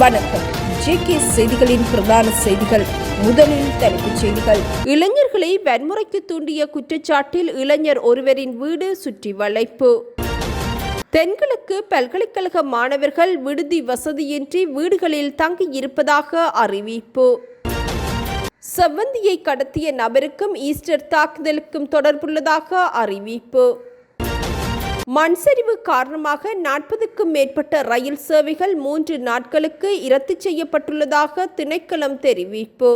வணக்கம். ஜேகே செய்திகளின் பிரதான செய்திகள். முதலில் தலைப்புச் செய்திகள். இளைஞர்களை வன்முறைக்கு தூண்டிய குற்றச்சாட்டில் இளைஞர் ஒருவரின் வீடு சுற்றி வளைப்பு. தென்கிழக்கு பல்கலைக்கழக மாணவர்கள் விடுதி வசதியின்றி வீடுகளில் தங்கியிருப்பதாக அறிவிப்பு. செவ்வந்தியை கடத்திய நபருக்கும் ஈஸ்டர் தாக்குதலுக்கும் தொடர்புள்ளதாக அறிவிப்பு. மண்சரிவு காரணமாக நாற்பதுக்கும் மேற்பட்ட ரயில் சேவைகள் மூன்று நாட்களுக்கு இரத்து செய்யப்பட்டுள்ளதாக திணைக்களம் தெரிவிப்பு.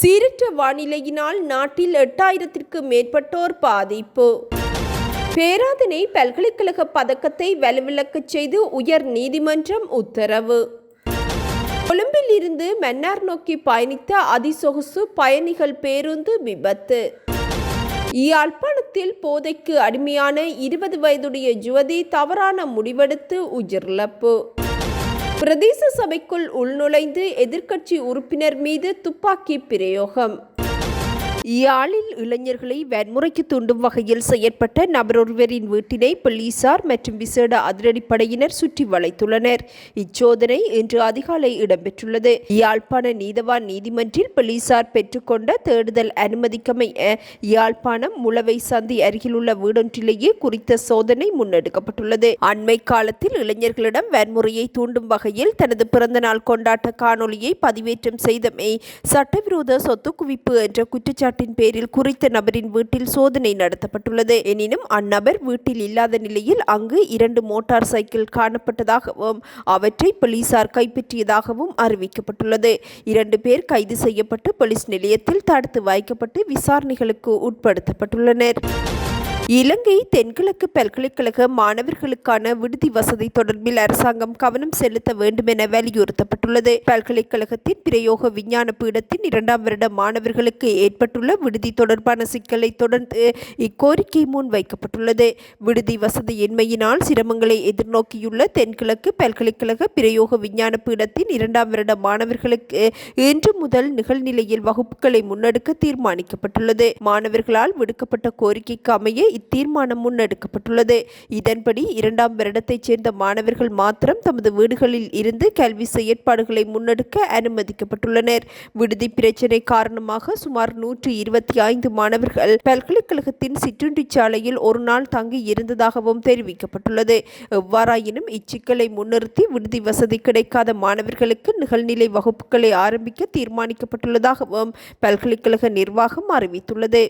சீரற்ற வானிலையினால் நாட்டில் எட்டாயிரத்திற்கு மேற்பட்டோர் பாதிப்பு. பேராதனை பல்கலைக்கழக பதக்கத்தை வலுவிழக்கச் செய்து உயர் நீதிமன்றம் உத்தரவு. கொழும்பில் இருந்து மன்னார் நோக்கி பயணித்த அதிசொகுசு பயணிகள் பேருந்து விபத்து. யாழ்ப்பாணத்தில் போதைக்கு அடிமையான இருபது வயதுடைய யுவதி தவறான முடிவெடுத்து உயிரிழப்பு. பிரதேச சபைக்குள் உள்நுழைந்து எதிர்க்கட்சி உறுப்பினர் மீது துப்பாக்கி பிரயோகம். யாழில் இளைஞர்களை வன்முறைக்கு தூண்டும் வகையில் செயற்பட்ட நபரொருவரின் வீட்டினை போலீசார் மற்றும் விசேட அதிரடிப்படையினர் சுற்றி வளைத்துள்ளனர். இச்சோதனை இன்று அதிகாலை இடம்பெற்றுள்ளது. யாழ்ப்பாண நீதவான் நீதிமன்றில் போலீசார் பெற்றுக்கொண்ட தேடுதல் அனுமதிக்கமைய யாழ்ப்பாணம் முளவை சந்தி அருகிலுள்ள வீடொன்றிலேயே குறித்த சோதனை முன்னெடுக்கப்பட்டுள்ளது. அண்மை காலத்தில் இளைஞர்களிடம் வன்முறையை தூண்டும் வகையில் தனது பிறந்தநாள் கொண்டாட்ட காணொலியை பதிவேற்றம் செய்தமை சட்டவிரோத சொத்து குவிப்பு என்ற குற்றச்சாட்டு குற்றச்சாட்டின் பேரில் குறித்த நபரின் வீட்டில் சோதனை நடத்தப்பட்டுள்ளது. எனினும் அந்நபர் வீட்டில் இல்லாத நிலையில் அங்கு இரண்டு மோட்டார் சைக்கிள் காணப்பட்டதாகவும் அவற்றை போலீசார் கைப்பற்றியதாகவும் அறிவிக்கப்பட்டுள்ளது. இரண்டு பேர் கைது செய்யப்பட்டு போலீஸ் நிலையத்தில் தடுத்து வைக்கப்பட்டு விசாரணைகளுக்கு உட்படுத்தப்பட்டுள்ளனர். இலங்கை தென்கிழக்கு பல்கலைக்கழக மாணவர்களுக்கான விடுதி வசதி தொடர்பில் அரசாங்கம் கவனம் செலுத்த வேண்டும் என வலியுறுத்தப்பட்டுள்ளது. பல்கலைக்கழகத்தின் பிரயோக விஞ்ஞான பீடத்தின் இரண்டாம் வருட மாணவர்களுக்கு ஏற்பட்டுள்ள விடுதி தொடர்பான சிக்கலை தொடர்ந்து இக்கோரிக்கை முன் வைக்கப்பட்டுள்ளது விடுதி வசதியின்மையினால் சிரமங்களை எதிர்நோக்கியுள்ள தென்கிழக்கு பல்கலைக்கழக பிரயோக விஞ்ஞான பீடத்தின் இரண்டாம் வருட மாணவர்களுக்கு இன்று முதல் நிகழ்நிலையில் வகுப்புகளை முன்னெடுக்க தீர்மானிக்கப்பட்டுள்ளது. மாணவர்களால் விடுக்கப்பட்ட கோரிக்கைக்கு அமைய இத்தீர்மானம் முன்னெடுக்கப்பட்டுள்ளது. இதன்படி இரண்டாம் வருடத்தைச் சேர்ந்த மாணவர்கள் மாத்திரம் தமது வீடுகளில் இருந்து கல்வி செயற்பாடுகளை முன்னெடுக்க அனுமதிக்கப்பட்டுள்ளனர். விடுதி பிரச்சினை காரணமாக சுமார் நூற்றி இருபத்தி ஐந்து மாணவர்கள் பல்கலைக்கழகத்தின் சிற்றுண்டி சாலையில் ஒரு நாள் தங்கி இருந்ததாகவும் தெரிவிக்கப்பட்டுள்ளது. எவ்வாறாயினும் இச்சிக்கலை முன்னிறுத்தி விடுதி வசதி கிடைக்காத மாணவர்களுக்கு நிகழ்நிலை வகுப்புகளை ஆரம்பிக்க தீர்மானிக்கப்பட்டுள்ளதாகவும் பல்கலைக்கழக நிர்வாகம் அறிவித்துள்ளது.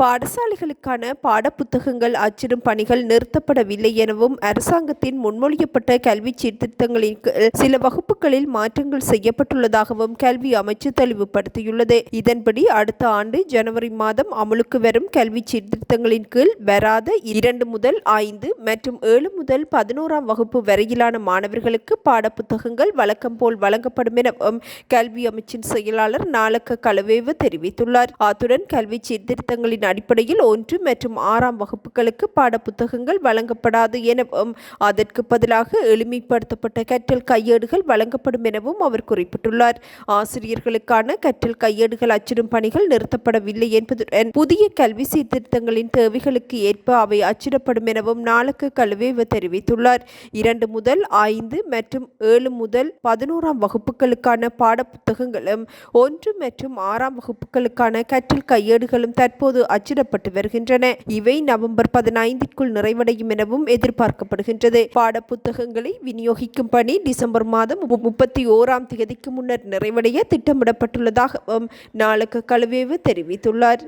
பாடசாலைகளுக்கான பாடப்புத்தகங்கள் அச்சிடும் பணிகள் நிறுத்தப்படவில்லை எனவும் அரசாங்கத்தின் முன்மொழியப்பட்ட கல்வி சீர்திருத்தங்களின் சில வகுப்புகளில் மாற்றங்கள் செய்யப்பட்டுள்ளதாகவும் கல்வி அமைச்சு தெளிவுபடுத்தியுள்ளது. இதன்படி அடுத்த ஆண்டு ஜனவரி மாதம் அமலுக்கு வரும் கல்வி சீர்திருத்தங்களின் கீழ் வராத இரண்டு முதல் ஐந்து மற்றும் ஏழு முதல் பதினோராம் வகுப்பு வரையிலான மாணவர்களுக்கு பாடப்புத்தகங்கள் வழக்கம் போல் வழங்கப்படும் எனவும் கல்வி அமைச்சின் செயலாளர் நாளக்க கலவேவு தெரிவித்துள்ளார். அத்துடன் கல்வி சீர்திருத்தங்களின் அடிப்படையில் ஒன்று மற்றும் ஆறாம் வகுப்புகளுக்கு பாடப்புத்தகங்கள் வழங்கப்படாது எனவும் அதற்கு பதிலாக எளிமைப்படுத்தப்பட்ட கற்றல் கையேடுகள் வழங்கப்படும் எனவும் அவர் குறிப்பிட்டுள்ளார். ஆசிரியர்களுக்கான கற்றல் கையேடுகள் அச்சிடும் பணிகள் நிறுத்தப்படவில்லை என்பதுடன் புதிய கல்வி சீர்திருத்தங்களின் தேவைகளுக்கு ஏற்ப அவை அச்சிடப்படும் எனவும் நாளுக்கு கல்வேவ தெரிவித்துள்ளார். இரண்டு முதல் ஐந்து மற்றும் ஏழு முதல் பதினோராம் வகுப்புகளுக்கான பாடப்புத்தகங்களும் ஒன்று மற்றும் ஆறாம் வகுப்புகளுக்கான கற்றல் கையேடுகளும் தற்போது அச்சிடப்பட்டு வருகின்றன. இவை நவம்பர் பதினைந்திற்குள் நிறைவடையும் எனவும் எதிர்பார்க்கப்படுகின்றது. பாடப்புத்தகங்களை விநியோகிக்கும் பணி டிசம்பர் மாதம் முப்பத்தி ஓராம் தேதிக்கு முன்னர் நிறைவடைய திட்டமிடப்பட்டுள்ளதாகவும் நாளுக்கு கழுவேவு தெரிவித்துள்ளார்.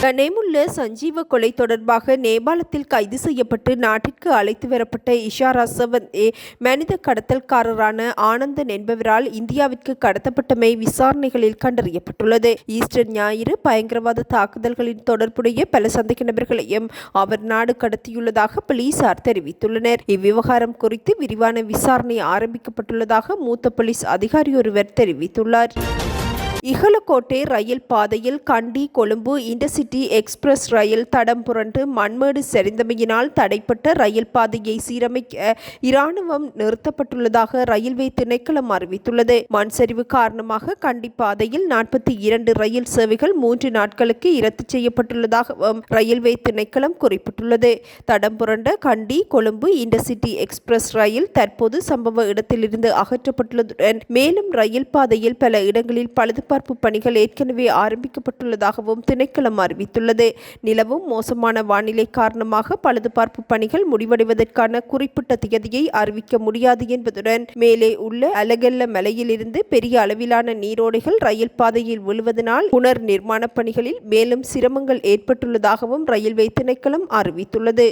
கனேமுள்ள சஞ்சீவ கொலை தொடர்பாக நேபாளத்தில் கைது செய்யப்பட்டு நாட்டிற்கு அழைத்து வரப்பட்ட இஷாரா சவந்தே மனித கடத்தல்காரரான ஆனந்தன் என்பவரால் இந்தியாவிற்கு கடத்தப்பட்டமை விசாரணைகளில் கண்டறியப்பட்டுள்ளது. ஈஸ்டர் ஞாயிறு பயங்கரவாத தாக்குதல்களின் தொடர்புடைய பல சந்தேக நபர்களையும் அவர் நாடு கடத்தியுள்ளதாக போலீசார் தெரிவித்துள்ளனர். இவ்விவகாரம் குறித்து விரிவான விசாரணை ஆரம்பிக்கப்பட்டுள்ளதாக மூத்த போலீஸ் அதிகாரி ஒருவர் தெரிவித்துள்ளார். இகலக்கோட்டை ரயில் பாதையில் Kandy Colombo intercity express rail தடம் புரண்டு மண்மேடு சரிந்தமையினால் தடைப்பட்ட ரயில் பாதையை சீரமைக்க இராணுவம் நிறுத்தப்பட்டுள்ளதாக ரயில்வே திணைக்களம் அறிவித்துள்ளது. மண் சரிவு காரணமாக கண்டி பாதையில் நாற்பத்தி இரண்டு ரயில் சேவைகள் மூன்று நாட்களுக்கு இரத்து செய்யப்பட்டுள்ளதாகவும் ரயில்வே திணைக்களம் குறிப்பிட்டுள்ளது. தடம் புரண்ட Kandy Colombo intercity express rail தற்போது சம்பவ இடத்திலிருந்து அகற்றப்பட்டுள்ளதுடன் மேலும் ரயில் பாதையில் பல இடங்களில் பழுது பழுதுபார்ப்பு பணிகள் ஏற்கனவே ஆரம்பிக்கப்பட்டுள்ளதாகவும் திணைக்களம் அறிவித்துள்ளது. நிலவும் மோசமான வானிலை காரணமாக பழுதுபார்ப்பு பணிகள் முடிவடைவதற்கான குறிப்பிட்ட திகதியை அறிவிக்க முடியாது என்பதுடன் மேலே உள்ள அலகல்ல மலையிலிருந்து பெரிய அளவிலான நீரோடைகள் ரயில் பாதையில் விழுவதனால் புனர் நிர்மாண பணிகளில் மேலும் சிரமங்கள் ஏற்பட்டுள்ளதாகவும் ரயில்வே திணைக்களம் அறிவித்துள்ளது.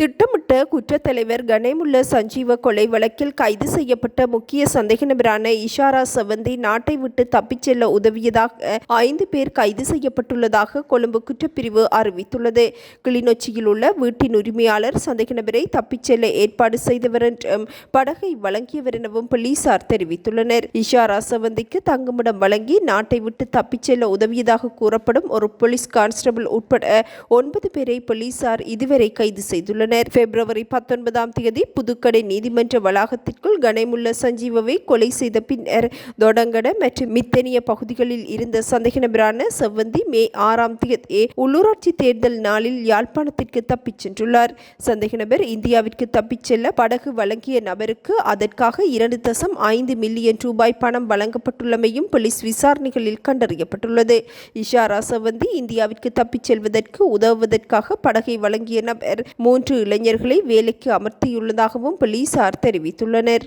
திட்டமிட்ட குற்றத்தலைவர் கணேமுல்ல சஞ்சீவ கொலை வழக்கில் கைது செய்யப்பட்ட முக்கிய சந்தேக நபரான இஷாரா சவந்தி நாட்டை விட்டு தப்பிச் செல்ல உதவியதாக ஐந்து பேர் கைது செய்யப்பட்டுள்ளதாக கொழும்பு குற்றப்பிரிவு அறிவித்துள்ளது. கிளிநொச்சியில் உள்ள வீட்டின் உரிமையாளர் சந்தேக நபரை தப்பிச் செல்ல ஏற்பாடு செய்தவர் என்றும் படகை வழங்கியவர் எனவும் போலீசார் தெரிவித்துள்ளனர். இஷாரா சவந்திக்கு தங்குமிடம் வழங்கி நாட்டை விட்டு தப்பிச் செல்ல உதவியதாக கூறப்படும் ஒரு போலீஸ் கான்ஸ்டபிள் உட்பட ஒன்பது பேரை போலீசார் இதுவரை கைது செய்துள்ளனர். உள்ளனர் பிப்ரவரி பத்தொன்பதாம் தேதி புதுக்கடை நீதிமன்ற வளாகத்திற்குள் கணேமுல்ல சஞ்சீவவை கொலை செய்த பின்னர் தொடங்கட மற்றும் மித்தனிய பகுதிகளில் இருந்த சந்தேக நபரான செவ்வந்தி மே ஆறாம் தேதி உள்ளூராட்சி தேர்தல் நாளில் யாழ்ப்பாணத்திற்கு தப்பிச் சென்றுள்ளார். சந்தேக நபர் இந்தியாவிற்கு தப்பிச் செல்ல படகு வழங்கிய நபருக்கு அதற்காக இரண்டு தசம் ஐந்து மில்லியன் ரூபாய் பணம் வழங்கப்பட்டுள்ளமையும் போலீஸ் விசாரணைகளில் கண்டறியப்பட்டுள்ளது. இஷாரா செவ்வந்தி இந்தியாவிற்கு தப்பிச் செல்வதற்கு உதவுவதற்காக படகை வழங்கிய நபர் மூன்று இளைஞர்களை வேலைக்கு அமர்த்தியுள்ளதாகவும் போலீசார் தெரிவித்துள்ளனர்.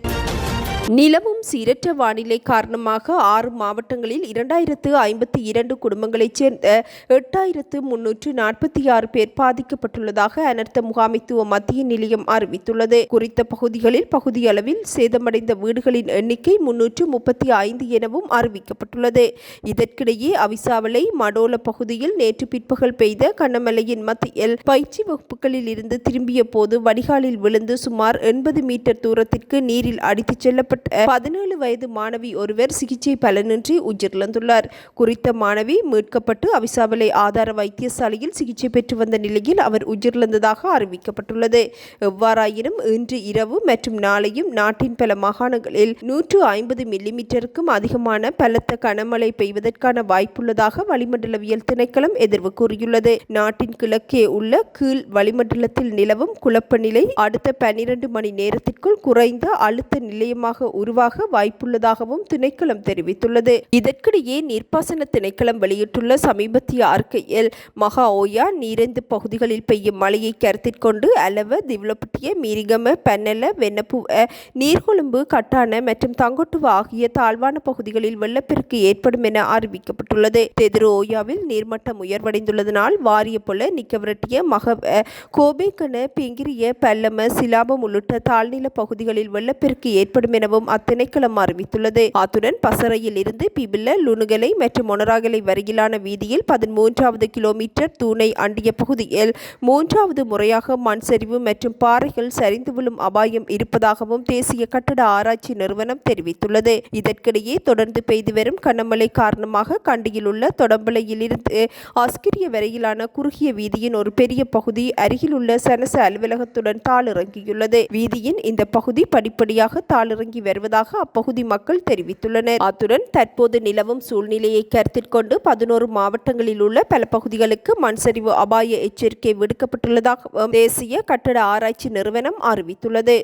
நிலவும் சீரற்ற வானிலை காரணமாக ஆறு மாவட்டங்களில் இரண்டாயிரத்து ஐம்பத்தி இரண்டு குடும்பங்களைச் சேர்ந்த எட்டாயிரத்து முன்னூற்று நாற்பத்தி ஆறு பேர் பாதிக்கப்பட்டுள்ளதாக அனர்த்த முகாமைத்துவ மத்திய நிலையம் அறிவித்துள்ளது. குறித்த பகுதிகளில் பகுதியளவில் சேதமடைந்த வீடுகளின் எண்ணிக்கை முன்னூற்று முப்பத்தி ஐந்து எனவும் அறிவிக்கப்பட்டுள்ளது. இதற்கிடையே அவிசாவளை மடோல பகுதியில் நேற்று பிற்பகல் பெய்த கண்ணமலையின் மத்தியில் பயிற்சி வகுப்புகளில் இருந்து திரும்பிய போது வடிகாலில் விழுந்து சுமார் எண்பது மீட்டர் தூரத்திற்கு நீரில் அடித்துச் செல்ல கொல்லப்பட்ட பதினேழு வயது மாணவி ஒருவர் சிகிச்சை பலனின்றி உயிரிழந்துள்ளார். குறித்த மாணவி மீட்கப்பட்டு அவிசாவலை ஆதார வைத்தியசாலையில் சிகிச்சை பெற்று வந்த நிலையில் அவர் உயிரிழந்ததாக அறிவிக்கப்பட்டுள்ளது. எவ்வாறாயினும் இன்று இரவு மற்றும் நாளையும் நாட்டின் பல மாகாணங்களில் நூற்று ஐம்பது மில்லிமீட்டருக்கும் அதிகமான பலத்த கனமழை பெய்வதற்கான வாய்ப்புள்ளதாக வளிமண்டலவியல் திணைக்களம் எதிர்வு கூறியுள்ளது. நாட்டின் கிழக்கே உள்ள கீழ் வளிமண்டலத்தில் நிலவும் குழப்ப நிலை அடுத்த பனிரெண்டு மணி நேரத்திற்குள் குறைந்த அழுத்த நிலையமாக உருவாக வாய்ப்புள்ளதாகவும் திணைக்களம் தெரிவித்துள்ளது. இதற்கிடையே நீர்ப்பாசன திணைக்களம் வெளியிட்டுள்ள சமீபத்திய அறிக்கையில் மகா ஓயா நீரந்து பகுதிகளில் பெய்யும் மழையை கருத்தில் கொண்டு அளவ திவ்லப்பட்டிய மீரிகம பென்னல வெண்ணப்புவ நீர்கொழும்பு கட்டான மற்றும் தங்கொட்டுவ ஆகிய தாழ்வான பகுதிகளில் வெள்ளப்பெருக்கு ஏற்படும் என அறிவிக்கப்பட்டுள்ளது. தெதிரு ஓயாவில் நீர்மட்டம் உயர்வடைந்துள்ளதனால் வாரிய போல நிக்கவரட்டிய மகவ கோபேக்கன பெங்கிரிய பல்லம சிலாபம் உள்ளிட்ட தாழ்நில பகுதிகளில் வெள்ளப்பெருக்கு ஏற்படும் எனவும் அத்திணைக்களம் அறிவித்துள்ளது. அத்துடன் பசறையில் இருந்து பிபில்ல லுணுகலை மற்றும் மொனராகலை வரையிலான வீதியில் பதிமூன்றாவது கிலோமீட்டர் தூணை அண்டிய பகுதியில் மூன்றாவது முறையாக மண் சரிவு மற்றும் பாறைகள் சரிந்து விழும் அபாயம் இருப்பதாகவும் தேசிய கட்டட ஆராய்ச்சி நிறுவனம் தெரிவித்துள்ளது. இதற்கிடையே தொடர்ந்து பெய்து வரும் கனமழை காரணமாக கண்டியில் உள்ள தொடம்பலையிலிருந்து ஆஸ்கிரிய வரையிலான குறுகிய வீதியின் ஒரு பெரிய பகுதி அருகிலுள்ள சனச அலுவலகத்துடன் தாளிறங்கியுள்ளது. வீதியின் இந்த பகுதி படிப்படியாக தாளிறங்கி வருவதாக அப்பகுதி மக்கள் தெரிவித்துள்ளனர். அத்துடன் தற்போது நிலவும் சூழ்நிலையை கருத்தில் கொண்டு பதினோரு மாவட்டங்களில் உள்ள பல பகுதிகளுக்கு மண்சரிவு அபாய எச்சரிக்கை விடுக்கப்பட்டுள்ளதாக தேசிய கட்டட ஆராய்ச்சி நிறுவனம் அறிவித்துள்ளது.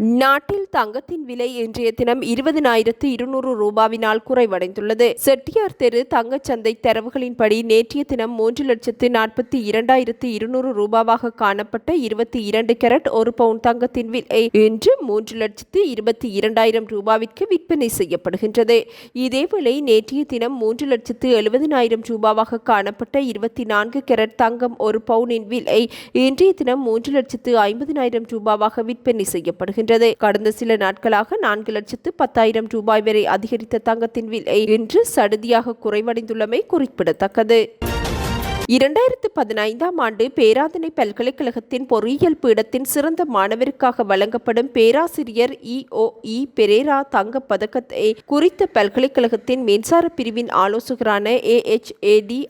நாட்டில் தங்கத்தின் விலை இன்றைய தினம் இருபதினாயிரத்து இருநூறு ரூபாவினால் குறைவடைந்துள்ளது. செட்டியார் தெரு தங்கச்சந்தை தரவுகளின்படி நேற்றைய தினம் மூன்று லட்சத்து நாற்பத்தி இரண்டாயிரத்து இருநூறு ரூபாவாக காணப்பட்ட இருபத்தி இரண்டு கேரட் ஒரு பவுன் தங்கத்தின் விலை இன்று மூன்று லட்சத்து இருபத்தி இரண்டாயிரம் ரூபாவிற்கு விற்பனை செய்யப்படுகின்றது. இதேவேளை நேற்றைய தினம் மூன்று லட்சத்து எழுபதினாயிரம் ரூபாவாக காணப்பட்ட இருபத்தி நான்கு கேரட் தங்கம் ஒரு பவுனின் விலை இன்றைய தினம் மூன்று லட்சத்து ஐம்பதினாயிரம் ரூபாவாக விற்பனை செய்யப்படுகின்றது. வருகின்றது கடந்த சில நாட்களாக நான்கு லட்சத்து பத்தாயிரம் ரூபாய் வரை அதிகரித்த தங்கத்தின் விலை இன்று சடுதியாக குறைவடைந்துள்ளமை குறிப்பிடத்தக்கது. இரண்டாயிரத்து பதினைந்தாம் ஆண்டு பேராதனை பல்கலைக்கழகத்தின் பொறியியல் பீடத்தின் சிறந்த மாணவருக்காக வழங்கப்படும் பேராசிரியர் இஓஇ பெரேரா தங்கப் பதக்கத்தை குறித்த பல்கலைக்கழகத்தின் மின்சார பிரிவின் ஆலோசகரான ஏ எச்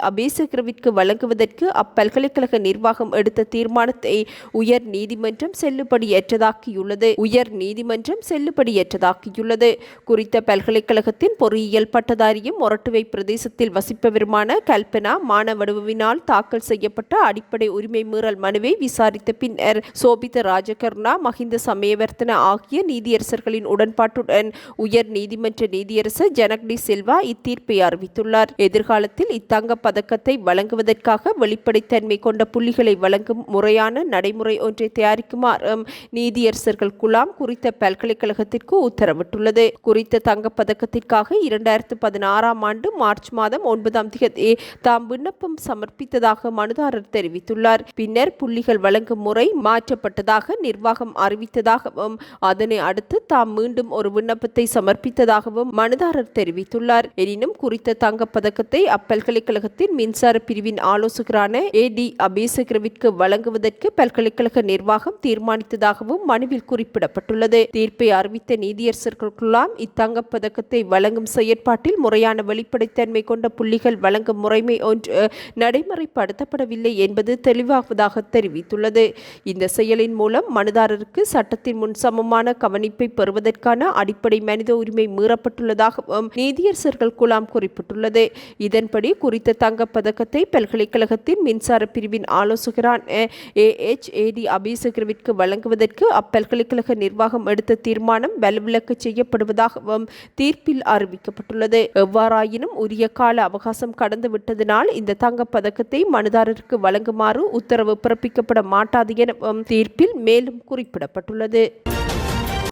அபேசகரவிற்கு வழங்குவதற்கு அப்பல்கலைக்கழக நிர்வாகம் எடுத்த தீர்மானத்தை உயர் நீதிமன்றம் செல்லுபடியற்றதாக்கியுள்ளது. உயர் நீதிமன்றம் செல்லுபடியற்றதாக்கியுள்ளது. குறித்த பல்கலைக்கழகத்தின் பொறியியல் பட்டதாரியும் மொரட்டுவை பிரதேசத்தில் வசிப்பவருமான கல்பனா மானவடுவினால் அரசினால் தாக்கல் செய்யப்பட்ட அடிப்படை உரிமை மீறல் மனுவை விசாரித்த பின்னர் சோபித ராஜகர்ணா மஹிந்த சமயவர்த்தன ஆகிய நீதியரசர்களின் உடன்பாட்டுடன் உயர் நீதிமன்ற நீதியரசர் ஜனக்டி சில்வா இத்தீர்ப்பை அறிவித்துள்ளார். எதிர்காலத்தில் இத்தங்க பதக்கத்தை வழங்குவதற்காக வெளிப்படைத்தன்மை கொண்ட புள்ளிகளை வழங்கும் முறையான நடைமுறை ஒன்றை தயாரிக்குமாறும் நீதியரசர்கள் குலாம் குறித்த பல்கலைக்கழகத்திற்கு உத்தரவிட்டுள்ளது. குறித்த தங்கப் பதக்கத்திற்காக இரண்டாயிரத்து பதினாறாம் ஆண்டு மார்ச் மாதம் ஒன்பதாம் தேதி தாம் விண்ணப்பம் சமர் சமர்ப்பித்ததாக மனுதாரர் தெரிவித்துள்ளார். பின்னர் புள்ளிகள் வழங்கும் முறை மாற்றப்பட்டதாக நிர்வாகம் அறிவித்ததாகவும் அதனை அடுத்து தாம் மீண்டும் ஒரு விண்ணப்பத்தை சமர்ப்பித்ததாகவும் மனுதாரர் தெரிவித்துள்ளார். எனினும் குறித்த தங்கப்பதக்கத்தை அப்பல்கலைக்கழகத்தின் மின்சார பிரிவின் ஆலோசகரான ஏ டி அபேசகரவிற்கு வழங்குவதற்கு பல்கலைக்கழக நிர்வாகம் தீர்மானித்ததாகவும் மனுவில் குறிப்பிடப்பட்டுள்ளது. தீர்ப்பை அறிவித்த நீதியரசர்களுக்கெல்லாம் இத்தங்கப்பதக்கத்தை வழங்கும் செயற்பாட்டில் முறையான வெளிப்படைத்தன்மை கொண்ட புள்ளிகள் வழங்கும் முறைமை ஒன்று நடை நடைமுறைப்படுத்தப்படவில்லை என்பது தெளிவாவதாக தெரிவித்துள்ளது. இந்த செயலின் மூலம் மனுதாரருக்கு சட்டத்தின் முன் சமமான கவனிப்பை பெறுவதற்கான அடிப்படை மனித உரிமை மீறப்பட்டுள்ளதாகவும் நீதியரசர்கள் குலாம் குறிப்பிட்டுள்ளது. இதன்படி குறித்த தங்கப் பதக்கத்தை பல்கலைக்கழகத்தின் மின்சார பிரிவின் ஆலோசகரான ஏ. எச். ஏடி அபிசகரவிற்கு வழங்குவதற்கு அப்பல்கலைக்கழக நிர்வாகம் எடுத்த தீர்மானம் வலுவிலக்கு செய்யப்படுவதாகவும் தீர்ப்பில் அறிவிக்கப்பட்டுள்ளது. எவ்வாறாயினும் உரிய கால அவகாசம் கடந்து விட்டதனால் இந்த தங்கப்பதக்கம் பதக்கத்தை மனுதாரருக்கு வழங்குமாறு உத்தரவு பிறப்பிக்கப்பட மாட்டாது என தீர்ப்பில் மேலும் குறிப்பிடப்பட்டுள்ளது.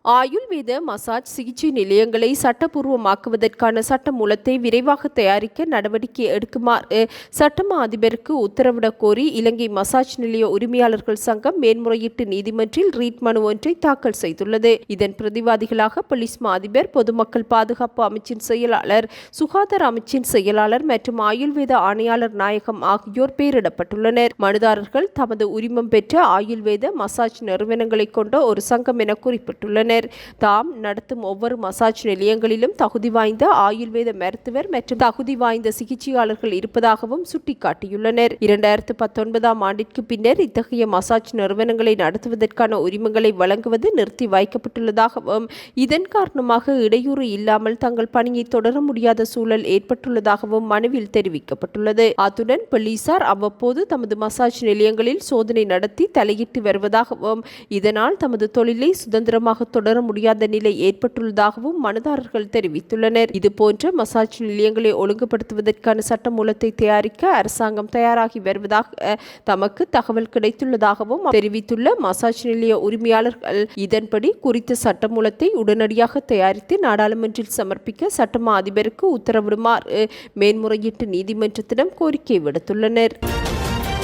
ஆயுர்வேத மசாஜ் சிகிச்சை நிலையங்களை சட்டப்பூர்வமாக்குவதற்கான சட்ட மூலத்தை விரைவாக தயாரிக்க நடவடிக்கை எடுக்குமாறு சட்டமா அதிபருக்கு உத்தரவிடக் கோரி இலங்கை மசாஜ் நிலைய உரிமையாளர்கள் சங்கம் மேன்முறையீட்டு நீதிமன்றில் ரீட் மனு ஒன்றை தாக்கல் செய்துள்ளது. இதன் பிரதிவாதிகளாக போலீஸ் மா அதிபர் பொதுமக்கள் பாதுகாப்பு அமைச்சின் செயலாளர் சுகாதார அமைச்சின் செயலாளர் மற்றும் ஆயுர்வேத ஆணையாளர் நாயகம் ஆகியோர் பெயரிடப்பட்டுள்ளனர். மனுதாரர்கள் தமது உரிமம் பெற்ற ஆயுர்வேத மசாஜ் நிறுவனங்களை கொண்ட ஒரு சங்கம் என குறிப்பிட்டுள்ளனர். கூறினர் தாம் நடத்தும் ஒவ்வொரு மசாஜ் நிலையங்களிலும் தகுதி வாய்ந்த ஆயுர்வேத மருத்துவர் மற்றும் தகுதி வாய்ந்த சிகிச்சையாளர்கள் இருப்பதாகவும் சுட்டிக்காட்டியுள்ளனர். இரண்டாயிரத்து பத்தொன்பதாம் ஆண்டிற்கு பின்னர் இத்தகைய மசாஜ் நிறுவனங்களை நடத்துவதற்கான உரிமங்களை வழங்குவது நிறுத்தி வைக்கப்பட்டுள்ளதாகவும் இதன் காரணமாக இடையூறு இல்லாமல் தங்கள் பணியை தொடர முடியாத சூழல் ஏற்பட்டுள்ளதாகவும் மனுவில் தெரிவிக்கப்பட்டுள்ளது. அத்துடன் போலீசார் அவ்வப்போது தமது மசாஜ் நிலையங்களில் சோதனை நடத்தி தலையிட்டு வருவதாகவும் இதனால் தமது தொழிலை சுதந்திரமாக தொடர முடியாத நிலை ஏற்பட்டுள்ளதாகவும் மனுதாரர்கள் தெரிவித்துள்ளனர். இதுபோன்ற மசாஜ் நிலையங்களை ஒழுங்குபடுத்துவதற்கான சட்ட மூலத்தை தயாரிக்க அரசாங்கம் தயாராகி வருவதாக தமக்கு தகவல் கிடைத்துள்ளதாகவும் தெரிவித்துள்ள மசாஜ் நிலைய உரிமையாளர்கள் இதன்படி குறித்த சட்ட மூலத்தை உடனடியாக தயாரித்து நாடாளுமன்றில் சமர்ப்பிக்க சட்டமா அதிபருக்கு உத்தரவிடுமாறு மேன்முறையீட்டு நீதிமன்றத்திடம் கோரிக்கை விடுத்துள்ளனர்.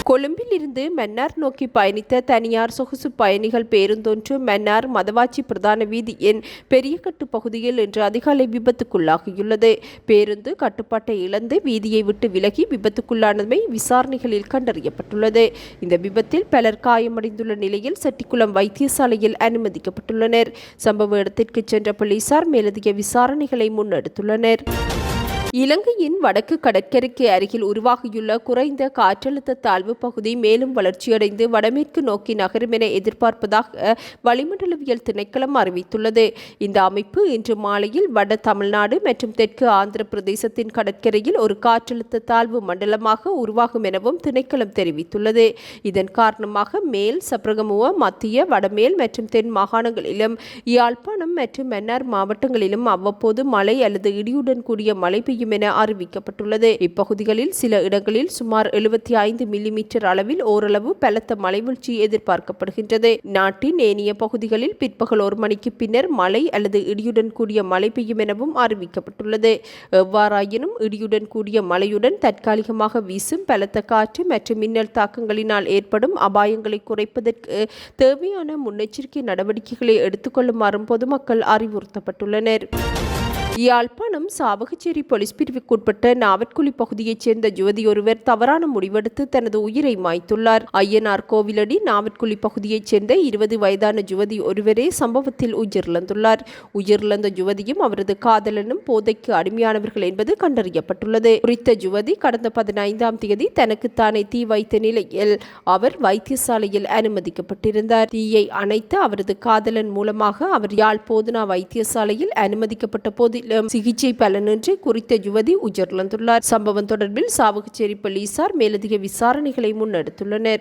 கொழும்பில் இருந்து மன்னார் நோக்கி பயணித்த தனியார் சொகுசு பயணிகள் பேருந்தொன்று மன்னார் மதவாச்சி பிரதான வீதியின் பெரியகட்டு பகுதியில் இன்று அதிகாலை விபத்துக்குள்ளாகியுள்ளது. பேருந்து கட்டுப்பாட்டை இழந்து வீதியை விட்டு விலகி விபத்துக்குள்ளானமை விசாரணைகளில் கண்டறியப்பட்டுள்ளது. இந்த விபத்தில் பலர் காயமடைந்துள்ள நிலையில் செட்டிக்குளம் வைத்தியசாலையில் அனுமதிக்கப்பட்டுள்ளனர். சம்பவ இடத்திற்கு சென்ற போலீசார் மேலதிக விசாரணைகளை முன்னெடுத்துள்ளனர். இலங்கையின் வடக்கு கடற்கரைக்கு அருகில் உருவாகியுள்ள குறைந்த காற்றழுத்த தாழ்வு பகுதி மேலும் வளர்ச்சியடைந்து வடமேற்கு நோக்கி நகரும் என எதிர்பார்ப்பதாக வளிமண்டலவியல் திணைக்களம் அறிவித்துள்ளது. இந்த அமைப்பு இன்று மாலையில் வட தமிழ்நாடு மற்றும் தெற்கு ஆந்திர பிரதேசத்தின் கடற்கரையில் ஒரு காற்றழுத்த தாழ்வு மண்டலமாக உருவாகும் எனவும் திணைக்களம் தெரிவித்துள்ளது. இதன் காரணமாக மேல் சப்ரகமுவ மத்திய வடமேல் மற்றும் தென் மாகாணங்களிலும் யாழ்ப்பாணம் மற்றும் மன்னார் மாவட்டங்களிலும் அவ்வப்போது மழை அல்லது இடியுடன் கூடிய மழை பெய்யும் பெய்யும் என அறிவிக்கப்பட்டுள்ளது. இப்பகுதிகளில் சில இடங்களில் சுமார் எழுபத்தி ஐந்து மில்லிமீட்டர் அளவில் ஓரளவு பலத்த மலைவீழ்ச்சி எதிர்பார்க்கப்படுகின்றது. நாட்டின் ஏனைய பகுதிகளில் பிற்பகல் ஒரு மணிக்கு பின்னர் மழை அல்லது இடியுடன் கூடிய மழை பெய்யும் எனவும் அறிவிக்கப்பட்டுள்ளது. எவ்வாறாயினும் இடியுடன் கூடிய மழையுடன் தற்காலிகமாக வீசும் பலத்த காற்று மற்றும் மின்னல் தாக்கங்களினால் ஏற்படும் அபாயங்களை குறைப்பதற்கு தேவையான முன்னெச்சரிக்கை நடவடிக்கைகளை எடுத்துக்கொள்ளுமாறும் பொதுமக்கள் அறிவுறுத்தப்பட்டுள்ளனர். யாழ்ப்பாணம் சாவகச்சேரி போலீஸ் பிரிவுக்குட்பட்ட நாவற்குழி பகுதியைச் சேர்ந்த யுவதி ஒருவர் தவறான முடிவெடுத்து தனது உயிரை மாய்த்துள்ளார். ஐயனார் கோவிலடி நாவற்குழி பகுதியைச் சேர்ந்த இருபது வயதான யுவதி ஒருவரே சம்பவத்தில் உயிரிழந்துள்ளார். உயிரிழந்த யுவதியும் அவரது காதலனும் போதைக்கு அடிமையானவர்கள் என்பது கண்டறியப்பட்டுள்ளது. குறித்த யுவதி கடந்த பதினைந்தாம் தேதி தனக்குத்தானே தீ வைத்த நிலையில் அவர் வைத்தியசாலையில் அனுமதிக்கப்பட்டிருந்தார். தீயை அணைத்து அவரது காதலன் மூலமாக அவர் யாழ் போதனா வைத்தியசாலையில் அனுமதிக்கப்பட்ட போது சிகிச்சை பலனின்றி குறித்த யுவதி உயிரிழந்துள்ளார். சம்பவம் தொடர்பில் சாவகச்சேரி போலீசார் மேலதிக விசாரணைகளை முன்னெடுத்துள்ளனர்.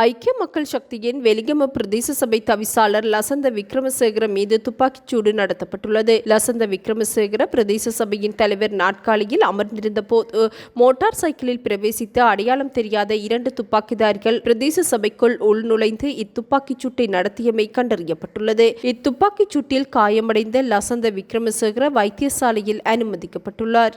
ஐக்கிய மக்கள் சக்தியின் வெலிகம பிரதேச சபை தவிசாளர் லசந்த விக்ரமசேகர மீது துப்பாக்கிச்சூடு நடத்தப்பட்டுள்ளது. லசந்த விக்ரமசேகர பிரதேச சபையின் தலைவர் நாட்காலியில் அமர்ந்திருந்த போது மோட்டார் சைக்கிளில் பிரவேசித்து அடையாளம் தெரியாத இரண்டு துப்பாக்கிதாரிகள் பிரதேச சபைக்குள் உள்நுழைந்து இத்துப்பாக்கிச் சூட்டை நடத்தியமை கண்டறியப்பட்டுள்ளது. இத்துப்பாக்கிச் சூட்டில் காயமடைந்த லசந்த விக்ரமசேகர வைத்தியசாலையில் அனுமதிக்கப்பட்டுள்ளார்.